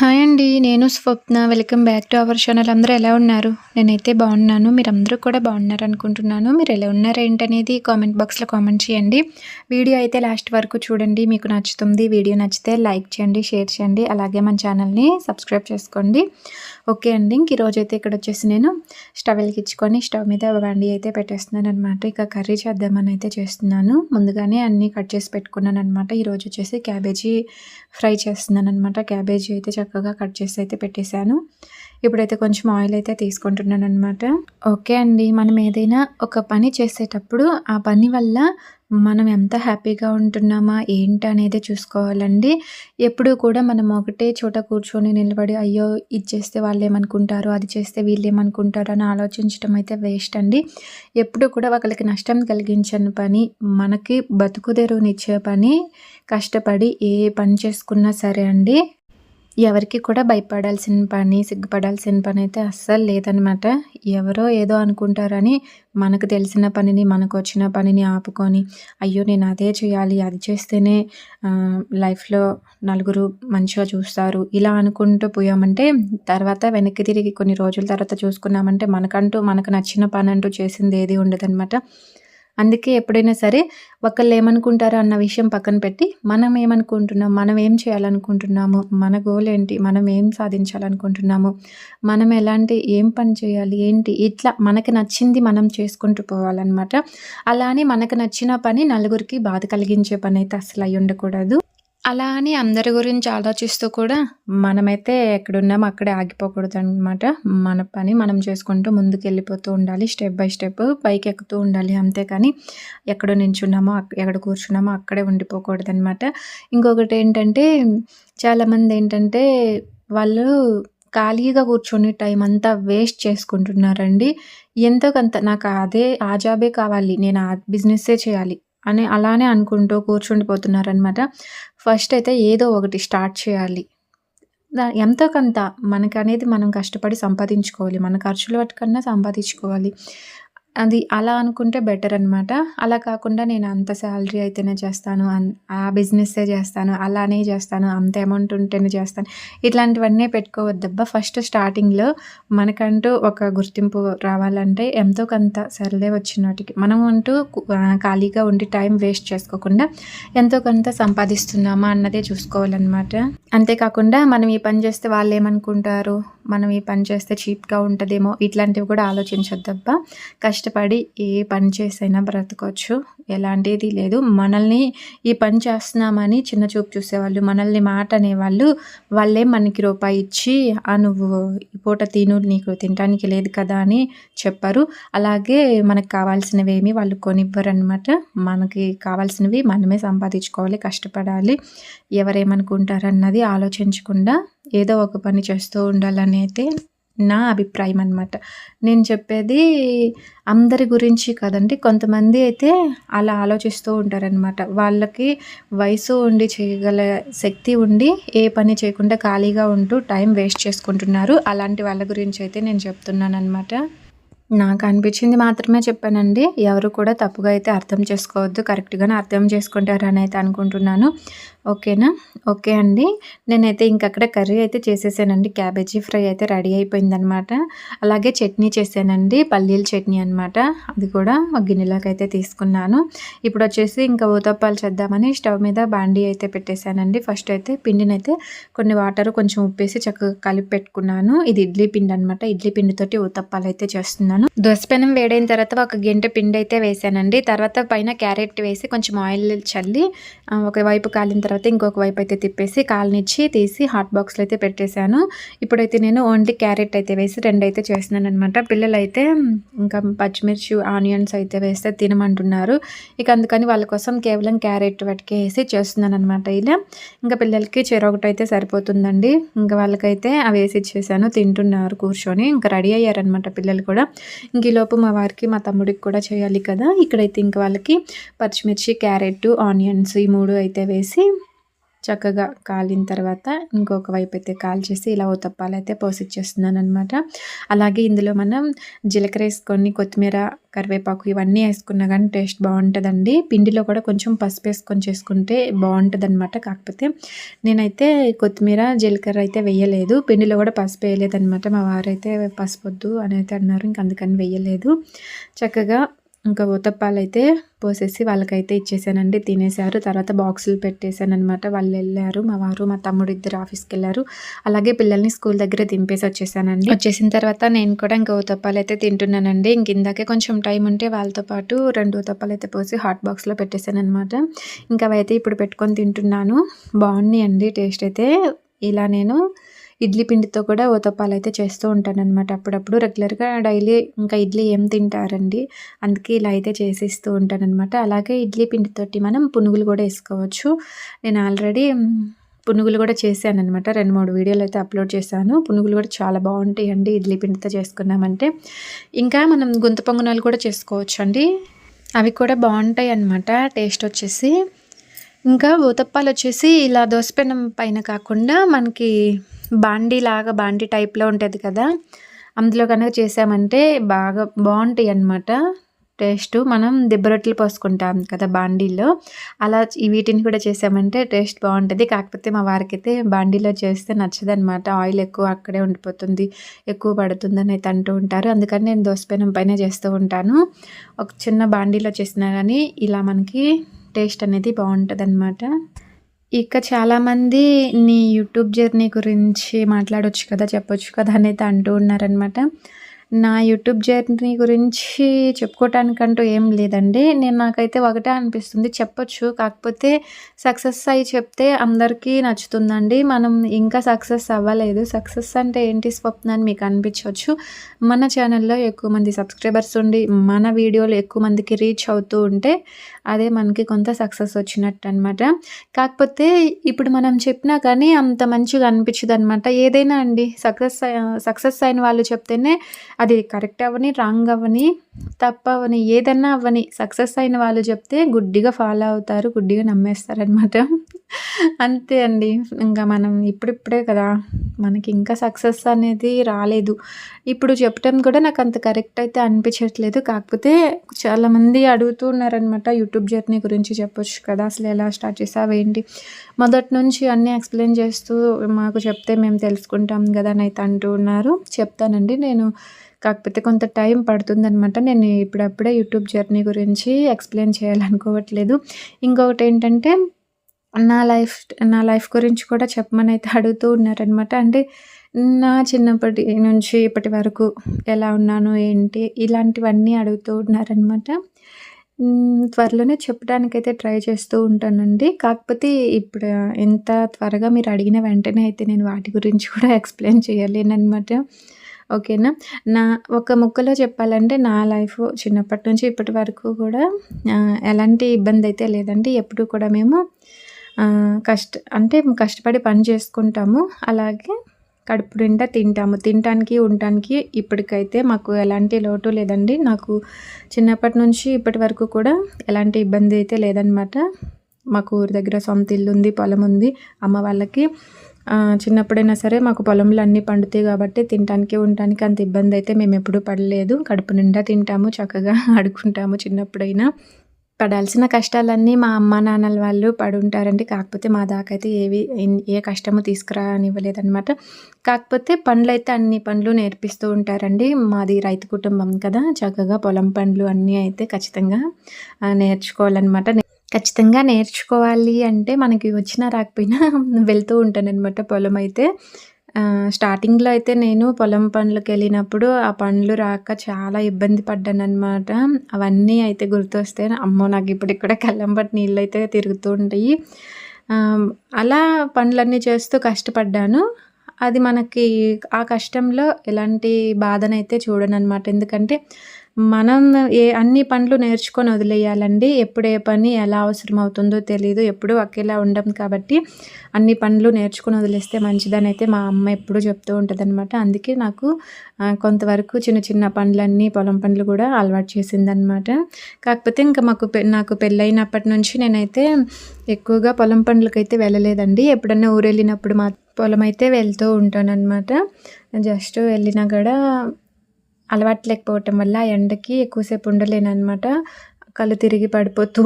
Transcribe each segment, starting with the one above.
Hi అండి నేను Swapna. Welcome back to our channel. అందరూ ఎలా ఉన్నారు? నేనైతే బాగున్నాను. మీరు అందరూ కూడా బాగున్నారు అనుకుంటున్నాను. మీరు ఎలా ఉన్నారు ఏంటనేది కామెంట్ బాక్స్లో కామెంట్ చేయండి. వీడియో అయితే లాస్ట్ వరకు చూడండి. మీకు నచ్చుతుంది. వీడియో నచ్చితే లైక్ చేయండి షేర్ చేయండి. అలాగే మన ఛానల్ని సబ్స్క్రైబ్ చేసుకోండి. ఓకే అండి ఇంక ఈరోజైతే అయితే ఇక్కడ వచ్చేసి నేను స్టవ్ వెలిగించుకొని స్టవ్ మీద వండి అయితే పెట్టేస్తున్నాను అనమాట ఇక కర్రీ చేద్దామని అయితే చేస్తున్నాను. ముందుగానే అన్నీ కట్ చేసి పెట్టుకున్నాను అనమాట ఈరోజు వచ్చేసి క్యాబేజీ ఫ్రై చేస్తున్నాను అనమాట క్యాబేజీ అయితే చక్కగా కట్ చేసి అయితే పెట్టేశాను. ఇప్పుడైతే కొంచెం ఆయిల్ అయితే తీసుకుంటున్నాను అనమాట ఓకే అండి మనం ఏదైనా ఒక పని చేసేటప్పుడు ఆ పని వల్ల మనం ఎంత హ్యాపీగా ఉంటున్నామా ఏంటి అనేది చూసుకోవాలండి. ఎప్పుడు కూడా మనం ఒకటే చోట కూర్చొని నిలబడి అయ్యో ఇది చేస్తే వాళ్ళు ఏమనుకుంటారు అది చేస్తే వీళ్ళు ఏమనుకుంటారు అని ఆలోచించడం అయితే వేస్ట్ అండి. ఎప్పుడు కూడా ఒకరికి నష్టం కలిగించని పని మనకి బతుకుదెరువునిచ్చే పని కష్టపడి ఏ పని చేసుకున్నా సరే అండి. ఎవరికి కూడా భయపడాల్సిన పని సిగ్గుపడాల్సిన పని అయితే అస్సలు లేదనమాట ఎవరో ఏదో అనుకుంటారని మనకు తెలిసిన పనిని మనకు వచ్చిన పనిని ఆపుకొని అయ్యో నేను అదే చేయాలి అది చేస్తేనే లైఫ్లో నలుగురు మంచిగా చూస్తారు. ఇలా అనుకుంటూ పోయామంటే తర్వాత వెనక్కి తిరిగి కొన్ని రోజుల తర్వాత చూసుకున్నామంటే మనకంటూ మనకు నచ్చిన పని అంటూ చేసింది ఏది ఉండదన్నమాట. అందుకే ఎప్పుడైనా సరే ఒకళ్ళు ఏమనుకుంటారో అన్న విషయం పక్కన పెట్టి మనం ఏమనుకుంటున్నాం మనం ఏం చేయాలనుకుంటున్నాము మన గోల్ ఏంటి మనం ఏం సాధించాలనుకుంటున్నాము మనం ఎలాంటి ఏం పని చేయాలి ఏంటి ఇట్లా మనకి నచ్చింది మనం చేసుకుంటూ పోవాలన్నమాట. అలానే మనకు నచ్చిన పని నలుగురికి బాధ కలిగించే పని అయితే అసలు అయి ఉండకూడదు అలా అని అందరి గురించి ఆలోచిస్తూ కూడా మనమైతే ఎక్కడున్నామో అక్కడే ఆగిపోకూడదు అనమాట మన పని మనం చేసుకుంటూ ముందుకు వెళ్ళిపోతూ ఉండాలి స్టెప్ బై స్టెప్ పైకి ఎక్కుతూ ఉండాలి. అంతేకాని ఎక్కడ నించున్నామో ఎక్కడ కూర్చున్నామో అక్కడే ఉండిపోకూడదు అనమాట ఇంకొకటి ఏంటంటే చాలామంది ఏంటంటే వాళ్ళు ఖాళీగా కూర్చొని టైం అంతా వేస్ట్ చేసుకుంటున్నారండి. ఎంతో కొంత నాకు అదే ఆ జాబే కావాలి. నేను ఆ బిజినెస్సే చేయాలి. అని అలానే అనుకుంటూ కూర్చుండిపోతున్నారనమాట ఫస్ట్ అయితే ఏదో ఒకటి స్టార్ట్ చేయాలి. ఎంతో కొంత మనకనేది మనం కష్టపడి సంపాదించుకోవాలి. మన ఖర్చుల వాటికన్నా సంపాదించుకోవాలి. అది అలా అనుకుంటే బెటర్ అనమాట అలా కాకుండా నేను అంత శాలరీ అయితేనే చేస్తాను. ఆ బిజినెస్సే చేస్తాను. అలానే చేస్తాను. అంత అమౌంట్ ఉంటేనే చేస్తాను. ఇట్లాంటివన్నీ పెట్టుకోవద్దబ్బా. ఫస్ట్ స్టార్టింగ్లో మనకంటూ ఒక గుర్తింపు రావాలంటే ఎంతో కొంత సరలే వచ్చినటికి మనం అంటూ ఖాళీగా ఉండి టైం వేస్ట్ చేసుకోకుండా ఎంతో కొంత సంపాదిస్తున్నామా అన్నదే చూసుకోవాలన్నమాట. అంతేకాకుండా మనం ఈ పని చేస్తే వాళ్ళు ఏమనుకుంటారు మనం ఈ పని చేస్తే చీప్గా ఉంటుందేమో? ఇట్లాంటివి కూడా ఆలోచించొద్దబ్బా. కష్టపడి ఏ పని చేసైనా బ్రతకొచ్చు. ఎలాంటిది లేదు. మనల్ని ఈ పని చేస్తున్నామని చిన్న చూపు చూసేవాళ్ళు మనల్ని మాట అనేవాళ్ళు వాళ్ళే మనకి రూపాయి ఇచ్చి ఆ నువ్వు ఈ పూట తిను నీకు తినడానికి లేదు కదా అని చెప్పారు. అలాగే మనకు కావాల్సినవి ఏమి వాళ్ళు కొనివ్వరు అనమాట మనకి కావాల్సినవి మనమే సంపాదించుకోవాలి కష్టపడాలి. ఎవరేమనుకుంటారన్నది ఆలోచించకుండా ఏదో ఒక పని చేస్తూ ఉండాలని అయితే నా అభిప్రాయం అనమాట నేను చెప్పేది అందరి గురించి కదండి కొంతమంది అయితే అలా ఆలోచిస్తూ ఉంటారనమాట వాళ్ళకి వయసు ఉండి చేయగల శక్తి ఉండి ఏ పని చేయకుండా ఖాళీగా ఉంటూ టైం వేస్ట్ చేసుకుంటున్నారు. అలాంటి వాళ్ళ గురించి అయితే నేను చెప్తున్నాను అనమాట నాకు అనిపించింది మాత్రమే చెప్పానండి. ఎవరు కూడా తప్పుగా అయితే అర్థం చేసుకోవద్దు కరెక్ట్గానే అర్థం చేసుకుంటారని అయితే అనుకుంటున్నాను. ఓకేనా? ఓకే అండి. నేనైతే ఇంకక్కడ కర్రీ అయితే చేసేసానండి. క్యాబేజీ ఫ్రై అయితే రెడీ అయిపోయిందనమాట. అలాగే చట్నీ చేశానండి పల్లీల చట్నీ అనమాట. అది కూడా ఒక గిన్నెలోకి అయితే తీసుకున్నాను. ఇప్పుడు వచ్చేసి ఇంకా ఊతప్పాలు చేద్దామని స్టవ్ మీద బాండీ అయితే పెట్టేశానండి. ఫస్ట్ అయితే పిండిని అయితే కొన్ని వాటర్ కొంచెం ఉప్పేసి చక్కగా కలిపి పెట్టుకున్నాను. ఇది ఇడ్లీ పిండి అనమాట. ఇడ్లీ పిండితోటి ఊతప్పాలు అయితే చేస్తున్నాను. దోసపెనం వేడైన తర్వాత ఒక గంట పిండి అయితే వేసానండి. తర్వాత పైన క్యారెట్ వేసి కొంచెం ఆయిల్ చల్లి ఒకవైపు కాలిన తర్వాత ఇంకొక వైపు అయితే తిప్పేసి కాలనిచ్చి తీసి హాట్ బాక్స్లో అయితే పెట్టేశాను. ఇప్పుడైతే నేను ఓన్లీ క్యారెట్ అయితే వేసి రెండు అయితే చేస్తున్నాను అనమాట పిల్లలు అయితే ఇంకా పచ్చిమిర్చి ఆనియన్స్ అయితే వేస్తే తినమంటున్నారు. ఇక అందుకని వాళ్ళ కోసం కేవలం క్యారెట్ వాటికి వేసి చేస్తున్నాను అనమాట ఇలా. ఇంకా పిల్లలకి చెరొకటి అయితే సరిపోతుందండి. ఇంకా వాళ్ళకైతే అవి వేసి ఇచ్చేసాను. తింటున్నారు కూర్చొని. ఇంకా రెడీ అయ్యారనమాట పిల్లలు కూడా. ఇంక ఈలోపు మా వారికి మా తమ్ముడికి కూడా చేయాలి కదా. ఇక్కడైతే ఇంక వాళ్ళకి పచ్చిమిర్చి క్యారెట్ ఆనియన్స్ ఈ మూడు అయితే వేసి చక్కగా కాలిన తర్వాత ఇంకొక వైపు అయితే కాల్చేసి ఇలా ఉతప్పాలు అయితే పోసిచ్చేస్తున్నాను అనమాట అలాగే ఇందులో మనం జీలకర్ర వేసుకొని కొత్తిమీర కరివేపాకు ఇవన్నీ వేసుకున్నా కానీ టేస్ట్ బాగుంటుందండి. పిండిలో కూడా కొంచెం పసుపు వేసుకొని చేసుకుంటే బాగుంటుంది అనమాట కాకపోతే నేనైతే కొత్తిమీర జీలకర్ర అయితే వేయలేదు. పిండిలో కూడా పసుపు వేయలేదనమాట మా వారైతే పసుపు వద్దు అని అయితే అన్నారు. ఇంక అందుకని వేయలేదు. చక్కగా ఇంకా ఉతప్పాలు అయితే పోసేసి వాళ్ళకైతే ఇచ్చేసానండి. తినేశారు తర్వాత బాక్సులు పెట్టేశాను అనమాట వాళ్ళు వెళ్ళారు. మా వారు మా తమ్ముడు ఇద్దరు ఆఫీస్కి వెళ్ళారు అలాగే పిల్లల్ని స్కూల్ దగ్గర దింపేసి వచ్చేసానండి. వచ్చేసిన తర్వాత నేను కూడా ఇంకా ఉతప్పాలు అయితే తింటున్నానండి. ఇంక ఇందాకే కొంచెం టైం ఉంటే వాళ్ళతో పాటు రెండు ఉతప్పాలు అయితే పోసి హాట్ బాక్స్లో పెట్టేశాను అనమాట ఇంకా అవైతే ఇప్పుడు పెట్టుకొని తింటున్నాను. బాగున్నాయి అండి టేస్ట్ అయితే. ఇలా నేను ఇడ్లీ పిండితో కూడా ఓతప్పాలు అయితే చేస్తూ ఉంటాను అనమాట అప్పుడప్పుడు రెగ్యులర్గా డైలీ ఇంకా ఇడ్లీ ఏం తింటారండి? అందుకే ఇలా అయితే చేసిస్తూ ఉంటాను అనమాట అలాగే ఇడ్లీ పిండితోటి మనం పునుగులు కూడా వేసుకోవచ్చు. నేను ఆల్రెడీ పునుగులు కూడా చేశాను అనమాట రెండు మూడు వీడియోలు అయితే అప్లోడ్ చేశాను. పునుగులు కూడా చాలా బాగుంటాయి అండి ఇడ్లీ పిండితో చేసుకున్నామంటే. ఇంకా మనం గుంత పొంగనాలు కూడా చేసుకోవచ్చు అండి అవి కూడా బాగుంటాయి అన్నమాట టేస్ట్ వచ్చేసి ఇంకా ఊతప్పాలు వచ్చేసి ఇలా దోసపెనం పైన కాకుండా మనకి బాండీ లాగా బాండీ టైప్లో ఉంటుంది కదా అందులో కనుక చేసామంటే బాగా బాగుంటాయి అన్నమాట. టేస్ట్. మనం దిబ్బరొట్టెలు పోసుకుంటాం కదా బాండీలో. అలా వీటిని కూడా చేసామంటే టేస్ట్ బాగుంటుంది. కాకపోతే మా వారికి అయితే బాండీలో చేస్తే నచ్చదనమాట ఆయిల్ ఎక్కువ అక్కడే ఉండిపోతుంది ఎక్కువ పడుతుందని అయితే అంటూ ఉంటారు. అందుకని నేను దోసపెనం పైన చేస్తూ ఉంటాను. ఒక చిన్న బాండీలో చేసినా కానీ ఇలా మనకి టేస్ట్ అనేది బాగుంటుంది అనమాట ఇక చాలామంది నీ యూట్యూబ్ జర్నీ గురించి మాట్లాడొచ్చు కదా చెప్పొచ్చు కదా అని అయితే అంటూ ఉన్నారనమాట నా యూట్యూబ్ జర్నీ గురించి చెప్పుకోవటానికంటూ ఏం లేదండి. నేను నాకైతే ఒకటే అనిపిస్తుంది. చెప్పొచ్చు. కాకపోతే సక్సెస్ అయ్యి చెప్తే అందరికీ నచ్చుతుందండి. మనం ఇంకా సక్సెస్ అవ్వలేదు. సక్సెస్ అంటే ఏంటి స్వప్న అని మీకు అనిపించవచ్చు. మన ఛానల్లో ఎక్కువ మంది సబ్స్క్రైబర్స్ ఉండి మన వీడియోలు ఎక్కువ మందికి రీచ్ అవుతూ ఉంటే అదే మనకి కొంత సక్సెస్ వచ్చినట్టు అనమాట కాకపోతే ఇప్పుడు మనం చెప్పినా కానీ అంత మంచిగా అనిపించదు అనమాట ఏదైనా అండి సక్సెస్ సక్సెస్ అయిన వాళ్ళు చెప్తేనే అది కరెక్ట్ అవ్వని రాంగ్ అవ్వని తప్పవని ఏదన్నా అవ్వని సక్సెస్ అయిన వాళ్ళు చెప్తే గుడ్డిగా ఫాలో అవుతారు గుడ్డిగా నమ్మేస్తారనమాట అంతే అండి. ఇంకా మనం ఇప్పుడిప్పుడే కదా మనకి ఇంకా సక్సెస్ అనేది రాలేదు. ఇప్పుడు చెప్పటం కూడా నాకు అంత కరెక్ట్ అయితే అనిపించట్లేదు. కాకపోతే చాలామంది అడుగుతూ ఉన్నారనమాట యూట్యూబ్ జర్నీ గురించి చెప్పొచ్చు కదా అసలు ఎలా స్టార్ట్ చేసావు ఏంటి? మొదటి నుంచి అన్నీ ఎక్స్ప్లెయిన్ చేస్తూ మాకు చెప్తే మేము తెలుసుకుంటాం కదా అని అయితే అంటూ ఉన్నారు. చెప్తానండి నేను. కాకపోతే కొంత టైం పడుతుందనమాట నేను ఇప్పుడప్పుడే యూట్యూబ్ జర్నీ గురించి ఎక్స్ప్లెయిన్ చేయాలనుకోవట్లేదు. ఇంకొకటి ఏంటంటే నా లైఫ్ నా లైఫ్ గురించి కూడా చెప్పమని అయితే అడుగుతూ ఉన్నారనమాట అంటే నా చిన్నప్పటి నుంచి ఇప్పటి వరకు ఎలా ఉన్నాను ఏంటి ఇలాంటివన్నీ అడుగుతూ ఉన్నారనమాట త్వరలోనే చెప్పడానికైతే ట్రై చేస్తూ ఉంటానండి. కాకపోతే ఇప్పుడు ఎంత త్వరగా మీరు అడిగిన వెంటనే అయితే నేను వాటి గురించి కూడా ఎక్స్ప్లెయిన్ చేయలేనమాట ఓకేనా? నా ఒక ముక్కలో చెప్పాలంటే నా లైఫ్ చిన్నప్పటి నుంచి ఇప్పటి వరకు కూడా ఎలాంటి ఇబ్బంది అయితే లేదండి. ఎప్పుడు కూడా మేము కష్ట అంటే కష్టపడి పని చేసుకుంటాము. అలాగే కడుపు నిండా తింటాము. తినటానికి ఉండటానికి ఇప్పటికైతే మాకు ఎలాంటి లోటు లేదండి. నాకు చిన్నప్పటి నుంచి ఇప్పటి వరకు కూడా ఎలాంటి ఇబ్బంది అయితే లేదనమాట మాకు ఊరి దగ్గర సొంత ఇల్లు ఉంది పొలం ఉంది. అమ్మ వాళ్ళకి చిన్నప్పుడైనా సరే మాకు పొలంలో అన్నీ పండుతాయి కాబట్టి తినడానికి ఉండటానికి అంత ఇబ్బంది అయితే మేము ఎప్పుడూ పడలేదు. కడుపు నిండా తింటాము చక్కగా ఆడుకుంటాము చిన్నప్పుడైనా. పడాల్సిన కష్టాలన్నీ మా అమ్మ నాన్నల వాళ్ళు పడుంటారండి. కాకపోతే మా దాకా అయితే ఏవి ఏ కష్టము తీసుకురానివ్వలేదన్నమాట. కాకపోతే పండ్లు అయితే అన్ని పండ్లు నేర్పిస్తూ ఉంటారండి. మాది రైతు కుటుంబం కదా. చక్కగా పొలం పండ్లు అన్నీ అయితే ఖచ్చితంగా నేర్చుకోవాలన్నమాట. ఖచ్చితంగా నేర్చుకోవాలి అంటే మనకి వచ్చినా రాకపోయినా వెళ్తూ ఉంటానన్నమాట పొలం అయితే. స్టార్టింగ్లో అయితే నేను పొలం పనులకు వెళ్ళినప్పుడు ఆ పనులు రాక చాలా ఇబ్బంది పడ్డానమాట అవన్నీ అయితే గుర్తొస్తే అమ్మో నాకు ఇప్పుడు ఇక్కడ కళ్ళంబట్టి నీళ్ళు అయితే తిరుగుతూ ఉంటాయి. అలా పనులన్నీ చేస్తూ కష్టపడ్డాను. అది మనకి ఆ కష్టంలో ఎలాంటి బాధనైతే చూడను అనమాట ఎందుకంటే మనం ఏ అన్ని పనులు నేర్చుకొని వదిలేయాలండి. ఎప్పుడు ఏ పని ఎలా అవసరం అవుతుందో తెలియదు ఎప్పుడూ ఒకేలా ఉండం కాబట్టి అన్ని పనులు నేర్చుకొని వదిలేస్తే మంచిదని అయితే మా అమ్మ ఎప్పుడూ చెప్తూ ఉంటుందన్నమాట. అందుకే నాకు కొంతవరకు చిన్న చిన్న పనులన్నీ పొలం పనులు కూడా అలవాటు చేసిందనమాట కాకపోతే ఇంకా మాకు పె నాకు పెళ్ళైనప్పటి నుంచి నేనైతే ఎక్కువగా పొలం పనులకైతే వెళ్ళలేదండి. ఎప్పుడన్నా ఊరు వెళ్ళినప్పుడు మా పొలం అయితే వెళ్తూ ఉంటానన్నమాట. జస్ట్ వెళ్ళినా కూడా అలవాటు లేకపోవటం వల్ల ఎండకి ఎక్కువసేపు ఉండలేనమాట కళ్ళు తిరిగి పడిపోతూ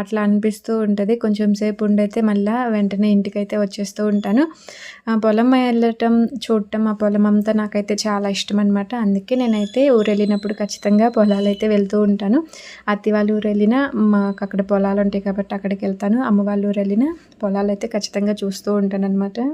అట్లా అనిపిస్తూ ఉంటుంది. కొంచెం సేపు ఉండైతే మళ్ళీ వెంటనే ఇంటికైతే వచ్చేస్తూ ఉంటాను. ఆ పొలం వెళ్ళటం చూడటం ఆ పొలం అంతా నాకైతే చాలా ఇష్టం అనమాట అందుకే నేనైతే ఊరు వెళ్ళినప్పుడు ఖచ్చితంగా పొలాలు అయితే వెళ్తూ ఉంటాను. అత్తి వాళ్ళ ఊరు వెళ్ళినా మాకు అక్కడ పొలాలు ఉంటాయి కాబట్టి అక్కడికి వెళ్తాను. అమ్మ వాళ్ళ ఊరు వెళ్ళినా పొలాలు అయితే ఖచ్చితంగా చూస్తూ ఉంటాను అనమాట